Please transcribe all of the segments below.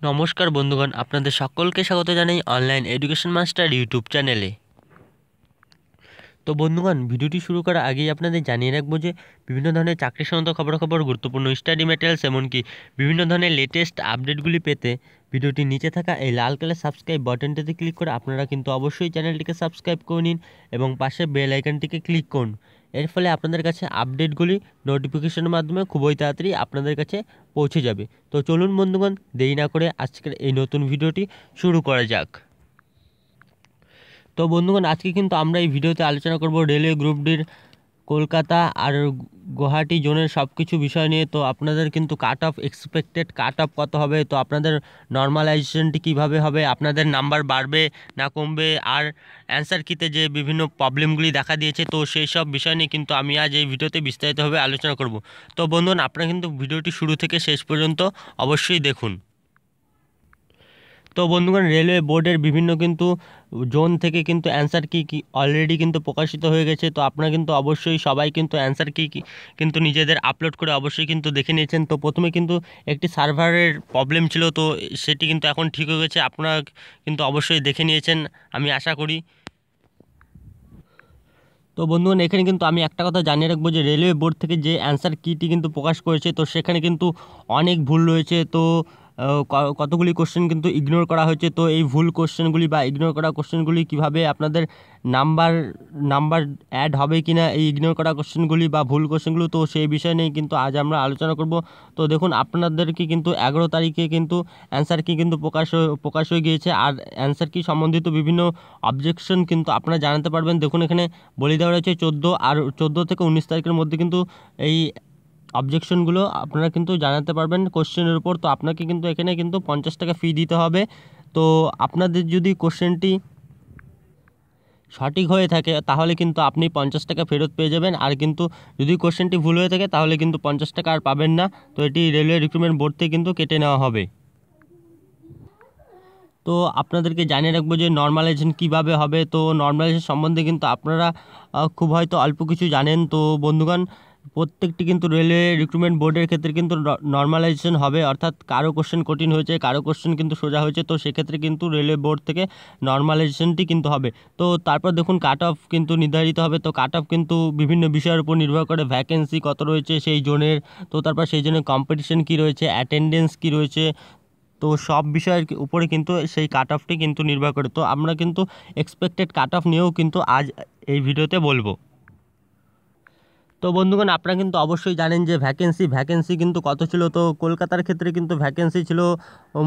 নমস্কার বন্ধুগণ, আপনাদের সকলকে স্বাগত জানাই অনলাইন এডুকেশন মাস্টার ইউটিউব চ্যানেলে তো বন্ধুগণ, ভিডিওটি শুরু করার আগেই আপনাদের জানিয়ে রাখব যে, বিভিন্ন ধরনের চাকরি সংক্রান্ত খবরাখবর, গুরুত্বপূর্ণ স্টাডি ম্যাটেরিয়ালস এমনকি বিভিন্ন ধরনের লেটেস্ট আপডেটগুলি পেতে ভিডিওটির নিচে থাকা এই লাল কালার সাবস্ক্রাইব বাটনটিতে ক্লিক করে আপনারা কিন্তু অবশ্যই চ্যানেলটিকে সাবস্ক্রাইব করে নিন এবং পাশে বেল আইকনটিকে ক্লিক করুন। এর ফলে আপনাদের কাছে আপডেটগুলি নোটিফিকেশনের মাধ্যমে খুবই তাড়াতাড়ি আপনাদের কাছে পৌঁছে যাবে। তো চলুন বন্ধুগণ, দেরি না করে আজকের এই নতুন ভিডিওটি শুরু করা যাক। তো বন্ধুগণ, আজকে কিন্তু আমরা এই ভিডিওতে আলোচনা করব রেলওয়ে গ্রুপ ডির কলকাতা আর গুয়াহাটি জোনের সব কিছু বিষয় নিয়ে, তো আপনাদের কিন্তু cut off expected cut off কত হবে? তো আপনাদের নর্মালাইজেশনটি কীভাবে হবে? আপনাদের নাম্বার বাড়বে না কমবে? আর অ্যান্সার কিতে যে বিভিন্ন প্রবলেমগুলি দেখা দিয়েছে, তো সেই সব বিষয় নিয়ে কিন্তু আমি আজ এই ভিডিওতে বিস্তারিতভাবে আলোচনা করব। তো বন্ধুন আপনারা কিন্তু ভিডিওটি শুরু থেকে শেষ পর্যন্ত অবশ্যই দেখুন। তো বন্ধুগণ রেলওয়ে বোর্ডের বিভিন্ন কিন্তু জোন থেকে কিন্তু অ্যান্সার কি কি অলরেডি কিন্তু প্রকাশিত হয়ে গেছে। তো আপনারা কিন্তু অবশ্যই সবাই কিন্তু অ্যান্সার কি কি কিন্তু নিজেদের আপলোড করে অবশ্যই কিন্তু দেখে নিয়েছেন। তো প্রথমে কিন্তু একটি সার্ভারের প্রবলেম ছিল, তো সেটি কিন্তু এখন ঠিক হয়ে গেছে। আপনারা কিন্তু অবশ্যই দেখে নিয়েছেন, আমি আশা করি। তো বন্ধুগণ, এখানে কিন্তু আমি একটা কথা জানিয়ে রাখব যে রেলওয়ে বোর্ড থেকে যে অ্যান্সার কিটি কিন্তু প্রকাশ করেছে, তো সেখানে কিন্তু অনেক ভুল রয়েছে। তো কতগুলি কোশ্চেন কিন্তু ইগনোর করা হয়েছে। তো এই ভুল কোশ্চেনগুলি বা ইগনোর করা কোশ্চেনগুলি কীভাবে আপনাদের নাম্বার নাম্বার অ্যাড হবে কি না এই ইগনোর করা কোশ্চেনগুলি বা ভুল কোশ্চেনগুলো তো সেই বিষয় নিয়ে কিন্তু আজ আমরা আলোচনা করব। তো দেখুন, আপনাদেরকে কিন্তু এগারো তারিখে কিন্তু অ্যান্সার কি কিন্তু প্রকাশ প্রকাশ হয়ে গিয়েছে। আর অ্যান্সার কি সম্বন্ধিত বিভিন্ন অবজেকশন কিন্তু আপনারা জানাতে পারবেন। দেখুন, এখানে বলে দেওয়া রয়েছে, চোদ্দ আর চোদ্দ থেকে উনিশ তারিখের মধ্যে কিন্তু এই অবজেকশনগুলো আপনারা কিন্তু জানাতে পারবেন। কোশ্চেনের উপর তো আপনাকে কিন্তু এখানে কিন্তু পঞ্চাশ টাকা ফি দিতে হবে। তো আপনাদের যদি কোশ্চেনটি সঠিক হয়ে থাকে, তাহলে কিন্তু আপনি পঞ্চাশ টাকা ফেরত পেয়ে যাবেন। আর কিন্তু যদি কোশ্চেনটি ভুল হয়ে থাকে, তাহলে কিন্তু পঞ্চাশ টাকা আর পাবেন না। তো এটি রেলওয়ে রিক্রুটমেন্ট বোর্ড থেকে কিন্তু কেটে নেওয়া হবে। তো আপনাদেরকে জানিয়ে রাখব যে নর্মালাইজেশন কীভাবে হবে। তো নর্মালাইজেশন সম্বন্ধে কিন্তু আপনারা খুব হয়তো অল্প কিছু জানেন। তো বন্ধুগণ প্রত্যেকটি কিন্তু রেলওয়ে রিক্রুটমেন্ট বোর্ডের ক্ষেত্রে কিন্তু নর্মালাইজেশন হবে, অর্থাৎ কারও কোশ্চেন কঠিন হয়েছে, কারও কোশ্চেন কিন্তু সোজা হয়েছে, তো সেক্ষেত্রে কিন্তু রেলওয়ে বোর্ড থেকে নর্মালাইজেশনটি কিন্তু হবে। তো তারপর দেখুন কাট অফ কিন্তু নির্ধারিত হবে, তো কাট অফ কিন্তু বিভিন্ন বিষয়ের উপর নির্ভর করে ভ্যাকেন্সি কত রয়েছে সেই জোনের, তো তারপর সেই জন্য কম্পিটিশন কী রয়েছে অ্যাটেন্ডেন্স কী রয়েছে, তো সব বিষয়ের উপরে কিন্তু সেই কাট অফটি কিন্তু নির্ভর করে। তো আমরা কিন্তু এক্সপেক্টেড কাট অফ নিয়েও কিন্তু আজ এই ভিডিওতে বলব। তো বন্ধুগণ, আপনারা কিন্তু অবশ্যই জানেন যে ভ্যাকেন্সি ভ্যাকেন্সি কিন্তু কত ছিল? তো কলকাতার ক্ষেত্রে কিন্তু ভ্যাকেন্সি ছিল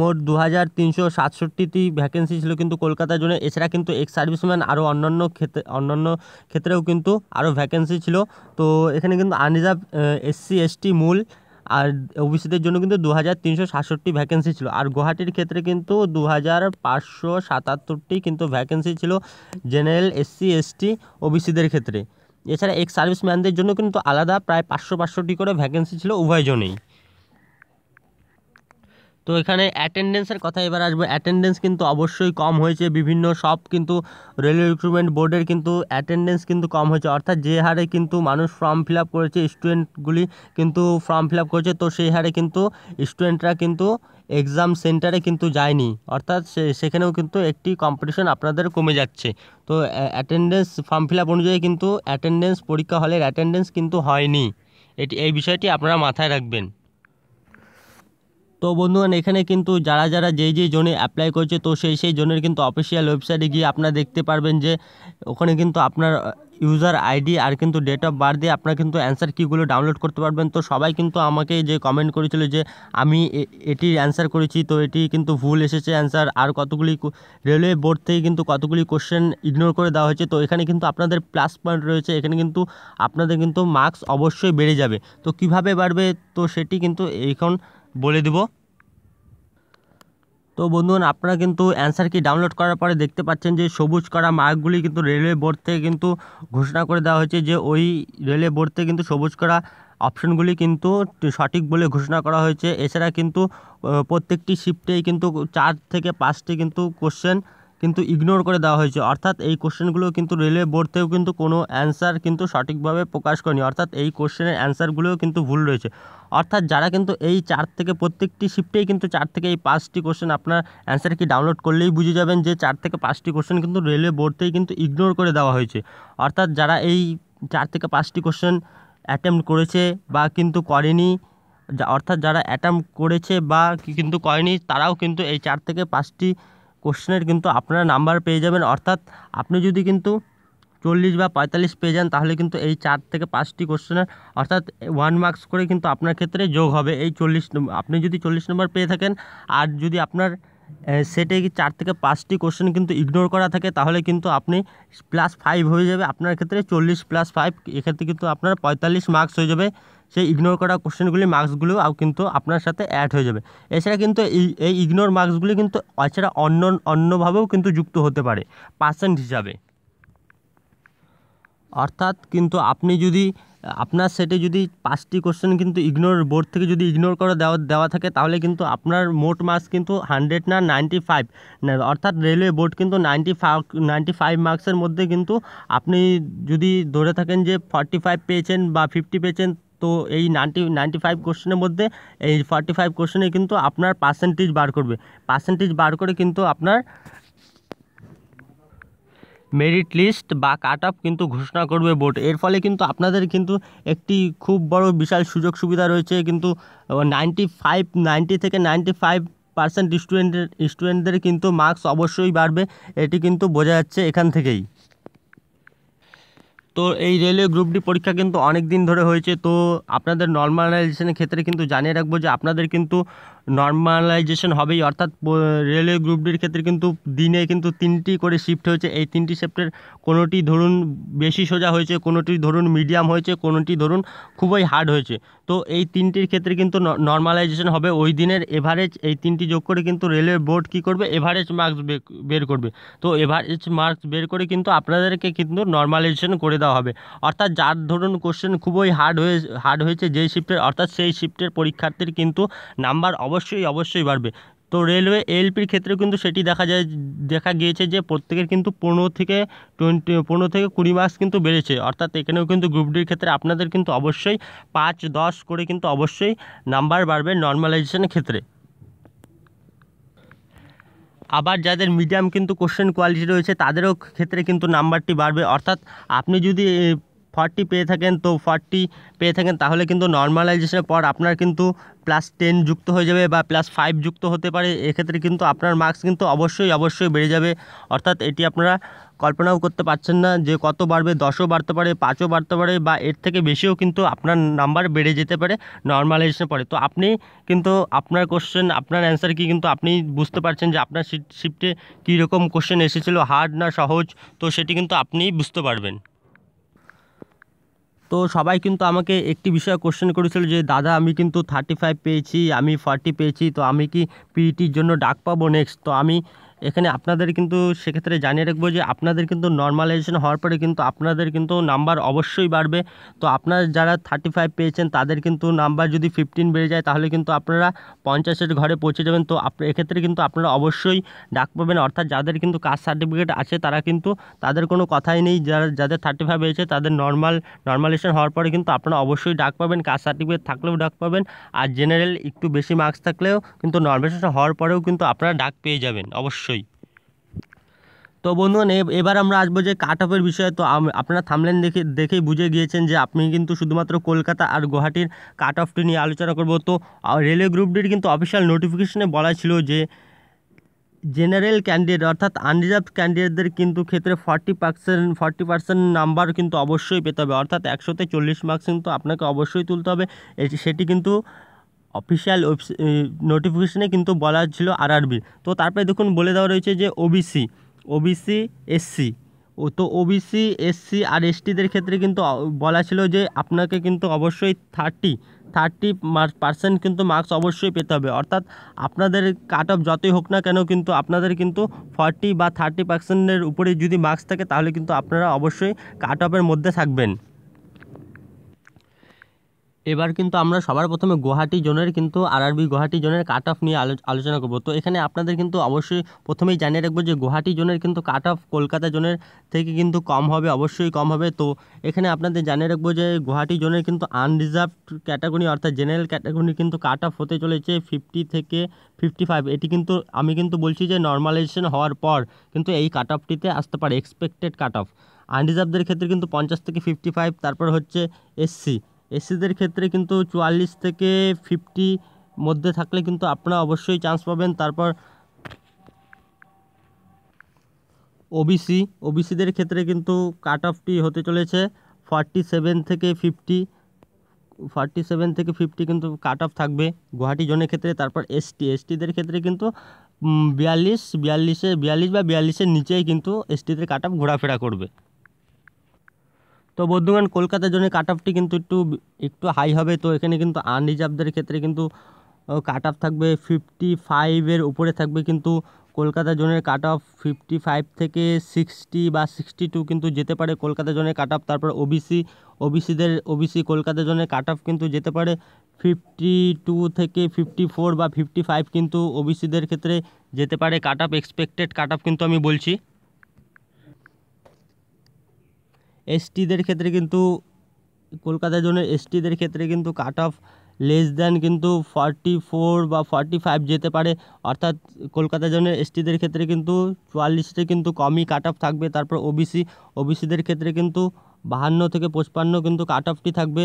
মোট দু হাজার তিনশো সাতষট্টিটি ভ্যাকেন্সি ছিল কিন্তু কলকাতার জন্য। এছাড়া কিন্তু এক্স সার্ভিসম্যান আরও অন্যান্য ক্ষেত্রে, অন্যান্য ক্ষেত্রেও কিন্তু আরও ভ্যাকেন্সি ছিল। তো এখানে কিন্তু আনরিজার্ভ এসসি, এসটি, মূল আর ওবিসিদের জন্য কিন্তু দু হাজার তিনশো সাতষট্টি ভ্যাকেন্সি ছিল। আর গুয়াহাটির ক্ষেত্রে কিন্তু দু হাজার পাঁচশো সাতাত্তরটি কিন্তু ভ্যাকেন্সি ছিল। জেনারেল এসসি, এসটি, ওবিসিদের ক্ষেত্রে। এছাড়া এক্স সার্ভিসম্যানদের জন্য কিন্তু আলাদা প্রায় পাঁচশো পাঁচশোটি করে ভ্যাকেন্সি ছিল উভয় জনেই তো এখানে অ্যাটেন্ডেন্সের কথা এবার আসবে। অ্যাটেন্ডেন্স কিন্তু অবশ্যই কম হয়েছে, বিভিন্ন সব কিন্তু রেলওয়ে রিক্রুটমেন্ট বোর্ডের কিন্তু অ্যাটেন্ডেন্স কিন্তু কম হয়েছে। অর্থাৎ যে হারে কিন্তু মানুষ ফর্ম ফিল আপ করেছে স্টুডেন্টগুলি কিন্তু ফর্ম ফিল আপ করেছে, তো সেই হারে কিন্তু স্টুডেন্টরা কিন্তু এক্সাম সেন্টারে কিন্তু যায়নি। অর্থাৎ সেখানেও কিন্তু একটি কম্পিটিশন আপনাদের কমে যাচ্ছে। তো অ্যাটেন্ডেন্স ফর্ম ফিল আপ অনুযায়ী কিন্তু অ্যাটেন্ডেন্স পরীক্ষা হলের অ্যাটেন্ডেন্স কিন্তু হয়নি। এটি, এই বিষয়টি আপনারা মাথায় রাখবেন। তো বন্ধুগণ, এখানে কিন্তু যারা যারা যেই যেই জোনে অ্যাপ্লাই করছে, তো সেই সেই জোনের কিন্তু অফিসিয়াল ওয়েবসাইটে গিয়ে আপনারা দেখতে পারবেন যে ওখানে কিন্তু আপনার ইউজার আইডি আর কিন্তু ডেট অফ বার্থ দিয়ে আপনারা কিন্তু অ্যান্সার কিগুলো ডাউনলোড করতে পারবেন। তো সবাই কিন্তু আমাকে যে কমেন্ট করেছিল যে আমি এটির অ্যান্সার করেছি, তো এটি কিন্তু ভুল এসেছে অ্যান্সার আর কতগুলি রেলওয়ে বোর্ড থেকে কিন্তু কতগুলি কোশ্চেন ইগনোর করে দেওয়া হয়েছে। তো এখানে কিন্তু আপনাদের প্লাস পয়েন্ট রয়েছে। এখানে কিন্তু আপনাদের কিন্তু মার্কস অবশ্যই বেড়ে যাবে। তো কীভাবে বাড়বে? তো সেটি কিন্তু এখন বলে দেব। তো বন্ধুগণ, আপনারা কিন্তু অ্যান্সার কি ডাউনলোড করার পরে দেখতে পাচ্ছেন যে সবুজ করা মার্কগুলি কিন্তু রেলওয়ে বোর্ড থেকে কিন্তু ঘোষণা করে দেওয়া হয়েছে যে ওই রেলওয়ে বোর্ড থেকে কিন্তু সবুজ করা অপশনগুলি কিন্তু সঠিক বলে ঘোষণা করা হয়েছে। এছাড়া কিন্তু প্রত্যেকটি শিফটেই কিন্তু চার থেকে পাঁচটি কিন্তু কোশ্চেন কিন্তু ইগনোর করে দেওয়া হয়েছে। অর্থাৎ এই কোশ্চেনগুলো কিন্তু রেলওয়ে বোর্ড থেকেও কিন্তু কোনো অ্যান্সার কিন্তু সঠিকভাবে প্রকাশ করেনি। অর্থাৎ এই কোশ্চেনের অ্যান্সারগুলোও কিন্তু ভুল রয়েছে। অর্থাৎ যারা কিন্তু এই চার থেকে প্রত্যেকটি শিফটেই কিন্তু চার থেকে এই পাঁচটি কোশ্চেন আপনার অ্যান্সার কি ডাউনলোড করলেই বুঝে যাবেন যে চার থেকে পাঁচটি কোশ্চেন কিন্তু রেলওয়ে বোর্ড থেকে কিন্তু ইগনোর করে দেওয়া হয়েছে। অর্থাৎ যারা এই চার থেকে পাঁচটি কোশ্চেন অ্যাটেম্প করেছে বা কিন্তু করেনি অর্থাৎ যারা অ্যাটেম্প করেছে বা কিন্তু করেনি, তারাও কিন্তু এই চার থেকে পাঁচটি কোশ্চেনের কিন্তু আপনারা নাম্বার পেয়ে যাবেন। অর্থাৎ আপনি যদি কিন্তু চল্লিশ বা পঁয়তাল্লিশ পেয়ে যান, তাহলে কিন্তু এই চার থেকে পাঁচটি কোশ্চেনের অর্থাৎ ওয়ান মার্কস করে কিন্তু আপনার ক্ষেত্রে যোগ হবে। এই চল্লিশ আপনি যদি চল্লিশ নম্বর পেয়ে থাকেন, আর যদি আপনার সেটে চার থেকে পাঁচটি কোশ্চেন কিন্তু ইগনোর করা থাকে, তাহলে কিন্তু আপনি প্লাস ফাইভ হয়ে যাবে। আপনার ক্ষেত্রে চল্লিশ প্লাস ফাইভ এক্ষেত্রে কিন্তু আপনার পঁয়তাল্লিশ মার্কস হয়ে যাবে। সেই ইগনোর করা কোশ্চেনগুলি মার্কসগুলো কিন্তু আপনার সাথে অ্যাড হয়ে যাবে। এছাড়া কিন্তু এই এই ইগনোর মার্কসগুলি কিন্তু এছাড়া অন্য, অন্যভাবেও কিন্তু যুক্ত হতে পারে পার্সেন্ট হিসাবে। অর্থাৎ কিন্তু আপনি যদি, আপনার সেটে যদি পাঁচটি কোশ্চেন কিন্তু ইগনোর বোর্ড থেকে যদি ইগনোর করে দেওয়া দেওয়া থাকে, তাহলে কিন্তু আপনার মোট মার্কস কিন্তু হান্ড্রেড না নাইনটি ফাইভ অর্থাৎ রেলওয়ে বোর্ড কিন্তু নাইনটি ফাইভ নাইনটি ফাইভ মার্কসের মধ্যে কিন্তু আপনি যদি ধরে থাকেন যে ফর্টি ফাইভ পেয়েছেন বা ফিফটি পেয়েছেন তো এই নাইনটি নাইনটি ফাইভ কোশ্চেনের মধ্যে এই ফর্টি ফাইভ কোশ্চেনে কিন্তু আপনার পার্সেন্টেজ বার করবে। পার্সেন্টেজ বার করে কিন্তু আপনার মেরিট লিস্ট বা কাট অফ কিন্তু ঘোষণা করবে বোর্ড এর ফলে কিন্তু আপনাদের কিন্তু একটি খুব বড় বিশাল সুযোগ সুবিধা রয়েছে, কিন্তু নাইনটি ফাইভ নাইনটি থেকে নাইনটি ফাইভ পার্সেন্ট স্টুডেন্টের স্টুডেন্টদের কিন্তু মার্কস অবশ্যই বাড়বে। এটি কিন্তু বোঝা যাচ্ছে এখান থেকেই। তো এই রেলওয়ে গ্রুপ ডি পরীক্ষা কিন্তু অনেক দিন ধরে হয়েছে। তো আপনাদের নর্মালাইজেশনের ক্ষেত্রে কিন্তু জানিয়ে রাখব যে আপনাদের কিন্তু নর্মালাইজেশন হবেই। অর্থাৎ রেলওয়ে গ্রুপ ডির ক্ষেত্রে কিন্তু দিনে কিন্তু তিনটি করে শিফট হয়েছে। এই তিনটি শিফটের কোনোটি ধরুন বেশি সোজা হয়েছে, কোনোটি ধরুন মিডিয়াম হয়েছে, কোনোটি ধরুন খুবই হার্ড হয়েছে। তো এই তিনটির ক্ষেত্রে কিন্তু নর্মালাইজেশন হবে। ওই দিনের এভারেজ এই তিনটি যোগ করে কিন্তু রেলওয়ে বোর্ড কী করবে? এভারেজ মার্কস বের করবে। তো এভারেজ মার্কস বের করে কিন্তু আপনাদেরকে কিন্তু নর্মালাইজেশন করে দেওয়া হবে। অর্থাৎ, যার ধরুন কোশ্চেন খুবই হার্ড হয়ে হার্ড হয়েছে, যেই শিফটের অর্থাৎ সেই শিফটের পরীক্ষার্থীর কিন্তু নাম্বার অবশ্যই অবশ্যই অবশ্যই বাড়বে। তো রেলওয়ে এলপির ক্ষেত্রেও কিন্তু সেটি দেখা যায়, দেখা গিয়েছে যে প্রত্যেকের কিন্তু পনেরো থেকে টোয়েন্টি, পনেরো থেকে কুড়ি মার্কস কিন্তু বেড়েছে। অর্থাৎ এখানেও কিন্তু গ্রুপ ডির ক্ষেত্রে আপনাদের কিন্তু অবশ্যই পাঁচ, দশ করে কিন্তু অবশ্যই নাম্বার বাড়বে নর্মালাইজেশনের ক্ষেত্রে। আবার যাদের মিডিয়াম কিন্তু কোশ্চেন কোয়ালিটি রয়েছে, তাদেরও ক্ষেত্রে কিন্তু নাম্বারটি বাড়বে। অর্থাৎ আপনি যদি ফর্টি পেয়ে থাকেন, তো ফর্টি পেয়ে থাকেন, তাহলে কিন্তু নর্মালাইজেশনের পর আপনার কিন্তু প্লাস টেন যুক্ত হয়ে যাবে বা প্লাস ফাইভ যুক্ত হতে পারে। এক্ষেত্রে কিন্তু আপনার মার্কস কিন্তু অবশ্যই অবশ্যই বেড়ে যাবে। অর্থাৎ এটি আপনারা কল্পনাও করতে পারছেন না যে কত বাড়বে, দশও বাড়তে পারে, পাঁচও বাড়তে পারে বা এর থেকে বেশিও কিন্তু আপনার নাম্বার বেড়ে যেতে পারে নর্মালাইজেশনের পরে। তো আপনি কিন্তু আপনার কোশ্চেন আপনার অ্যান্সার কি কিন্তু আপনি বুঝতে পারছেন যে আপনার শিফটে কীরকম কোশ্চেন এসেছিল হার্ড না সহজ? তো সেটি কিন্তু আপনিই বুঝতে পারবেন। তো সবাই কিন্তু আমাকে একটি বিষয়ে কোশ্চেন করেছিল যে, দাদা, আমি কিন্তু থার্টি ফাইভ পেয়েছি, আমি ফর্টি পেয়েছি, তো আমি কি পিইটির জন্য ডাক পাবো নেক্সট তো আমি এখানে আপনাদের কিন্তু সেক্ষেত্রে জানিয়ে রাখব যে আপনাদের কিন্তু নর্মালাইজেশন হওয়ার পরে কিন্তু আপনাদের কিন্তু নাম্বার অবশ্যই বাড়বে। তো আপনার যারা থার্টি ফাইভ পেয়েছেন, তাদের কিন্তু নাম্বার যদি ফিফটিন বেড়ে যায়, তাহলে কিন্তু আপনারা পঞ্চাশের ঘরে পৌঁছে যাবেন। তো এক্ষেত্রে কিন্তু আপনারা অবশ্যই ডাক পাবেন। অর্থাৎ যাদের কিন্তু কাস্ট সার্টিফিকেট আছে, তারা কিন্তু তাদের কোনো কথাই নেই। যারা, যাদের থার্টি ফাইভ হয়েছে, তাদের নর্মাল নর্মালাইজেশন হওয়ার পরে কিন্তু আপনারা অবশ্যই ডাক পাবেন। কাস্ট সার্টিফিকেট থাকলেও ডাক পাবেন। আর জেনারেল একটু বেশি মার্কস থাকলেও কিন্তু নর্মালাইজেশন হওয়ার পরেও কিন্তু আপনারা ডাক পেয়ে যাবেন। অবশ্যই অবশ্যই। তো বন্ধুগণ এবার আমরা আসব যে কাট অফের বিষয়ে। তো আপনারা থামলেন দেখে, দেখেই বুঝে গিয়েছেন যে আপনি কিন্তু শুধুমাত্র কলকাতা আর গুয়াহাটির কাট অফটি নিয়ে আলোচনা করব। তো রেলওয়ে গ্রুপটির কিন্তু অফিসিয়াল নোটিফিকেশনে বলা ছিল যে জেনারেল ক্যান্ডিডেট অর্থাৎ আনরিজার্ভ ক্যান্ডিডেটদের কিন্তু ক্ষেত্রে forty percent forty percent number কিন্তু অবশ্যই পেতে হবে। অর্থাৎ একশোতে চল্লিশ মার্কস কিন্তু আপনাকে অবশ্যই তুলতে হবে। সেটি কিন্তু অফিসিয়াল নোটিফিকেশনে কিন্তু বলা ছিল আরআরবি তো তারপরে দেখুন, বলে দেওয়া রয়েছে যে ওবিসি ওবিসি এসসি ও তো ওবিসি এসসি আর এসটিদের ক্ষেত্রে কিন্তু বলা ছিল যে আপনাকে কিন্তু অবশ্যই থার্টি থার্টি পার্সেন্ট কিন্তু মার্কস অবশ্যই পেতে হবে। অর্থাৎ আপনাদের কাট অফ যতই হোক না কেন কিন্তু আপনাদের কিন্তু ফর্টি বা থার্টি পার্সেন্টের উপরে যদি মার্কস থাকে তাহলে কিন্তু আপনারা অবশ্যই কাট অফের মধ্যে থাকবেন। এবার কিন্তু আমরা সবার প্রথমে গুয়াহাটি জোনের কিন্তু আরআরবি গুয়াহাটি জোনের কাট অফ নিয়ে আলোচনা করব। তো এখানে আপনাদের কিন্তু অবশ্যই প্রথমেই জানিয়ে রাখব যে গুয়াহাটি জোনের কিন্তু কাট অফ কলকাতা জোনের থেকে কিন্তু কম হবে, অবশ্যই কম হবে। তো এখানে আপনাদের জানিয়ে রাখব যে গুয়াহাটি জোনের কিন্তু আনরিজার্ভ ক্যাটাগরি অর্থাৎ জেনারেল ক্যাটাগরি কিন্তু কাট অফ হতে চলেছে ফিফটি থেকে ফিফটি ফাইভ এটি কিন্তু আমি কিন্তু বলছি যে নর্মালাইজেশন হওয়ার পর কিন্তু এই কাট অফটিতে আসতে পারে এক্সপেক্টেড কাট অফ আনরিজার্ভদের ক্ষেত্রে কিন্তু পঞ্চাশ থেকে ফিফটি ফাইভ তারপর হচ্ছে এসসি এসসিদের ক্ষেত্রে কিন্তু চুয়াল্লিশ থেকে ফিফটি মধ্যে থাকলে কিন্তু আপনারা অবশ্যই চান্স পাবেন। তারপর ওবিসি ওবিসিদের ক্ষেত্রে কিন্তু কাট অফটি হতে চলেছে। ফর্টি সেভেন থেকে ফিফটি ফর্টি সেভেন থেকে ফিফটি কিন্তু কাট অফ থাকবে গুয়াহাটি জোনের ক্ষেত্রে। তারপর এসটি এসটিদের ক্ষেত্রে কিন্তু বিয়াল্লিশ, বিয়াল্লিশে, বিয়াল্লিশ বা বিয়াল্লিশের নিচেই কিন্তু এসটিদের কাট অফ ঘোরাফেরা করবে। তো বন্ধুগণ, কলকাতার জোনের কাট অফটি কিন্তু একটু একটু হাই হবে। তো এখানে কিন্তু আনরিজার্ভদের ক্ষেত্রে কিন্তু কাট অফ থাকবে ফিফটি ফাইভের উপরে থাকবে কিন্তু কলকাতা জোনের কাট অফ ফিফটি ফাইভ থেকে সিক্সটি বা সিক্সটি টু কিন্তু যেতে পারে কলকাতা জোনের কাট অফ তারপর ওবিসি ওবিসিদের ওবিসি কলকাতা জোনের কাট অফ কিন্তু যেতে পারে ফিফটি টু থেকে ফিফটি ফোর বা ফিফটি ফাইভ কিন্তু ওবিসিদের ক্ষেত্রে যেতে পারে cut off expected cut off কিন্তু আমি বলছি। এসটিদের ক্ষেত্রে কিন্তু কলকাতা জোনের এসটিদের ক্ষেত্রে কিন্তু কাট অফ লেস দ্যান কিন্তু ফর্টি ফোর বা ফর্টি ফাইভ যেতে পারে। অর্থাৎ কলকাতা জোনের এসটিদের ক্ষেত্রে কিন্তু চুয়াল্লিশে কিন্তু কমই কাট অফ থাকবে। তারপর ওবিসি ওবিসিদের ক্ষেত্রে কিন্তু বাহান্ন থেকে পঁচপান্ন কিন্তু কাট অফটি থাকবে।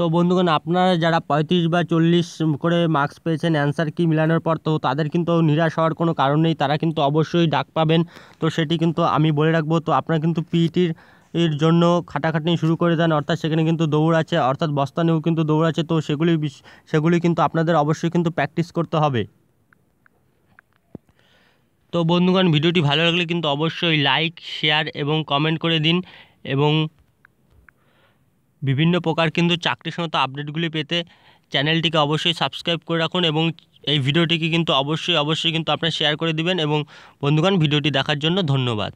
তো বন্ধুগণ, আপনারা যারা পঁয়ত্রিশ বা চল্লিশ করে মার্কস পেয়েছেন অ্যান্সার কি মিলানোর পর, তো তাদের কিন্তু নিরাশ হওয়ার কোনো কারণ নেই। তারা কিন্তু অবশ্যই ডাক পাবেন। তো সেটি কিন্তু আমি বলে রাখব। তো আপনারা কিন্তু পিইটির এর জন্য খাটাখাটনি শুরু করে দেন। অর্থাৎ সেখানে কিন্তু দৌড় আছে, অর্থাৎ বস্তানেও কিন্তু দৌড় আছে। তো সেগুলি সেগুলি কিন্তু আপনাদের অবশ্যই কিন্তু প্র্যাকটিস করতে হবে। তো বন্ধুগণ, ভিডিওটি ভালো লাগলে কিন্তু অবশ্যই লাইক শেয়ার এবং কমেন্ট করে দিন এবং বিভিন্ন প্রকার কিন্তু চাকরি সংক্রান্ত আপডেটগুলি পেতে চ্যানেলটিকে অবশ্যই সাবস্ক্রাইব করে রাখুন এবং এই ভিডিওটিকে কিন্তু অবশ্যই অবশ্যই কিন্তু আপনারা শেয়ার করে দিবেন এবং বন্ধুগণ, ভিডিওটি দেখার জন্য ধন্যবাদ।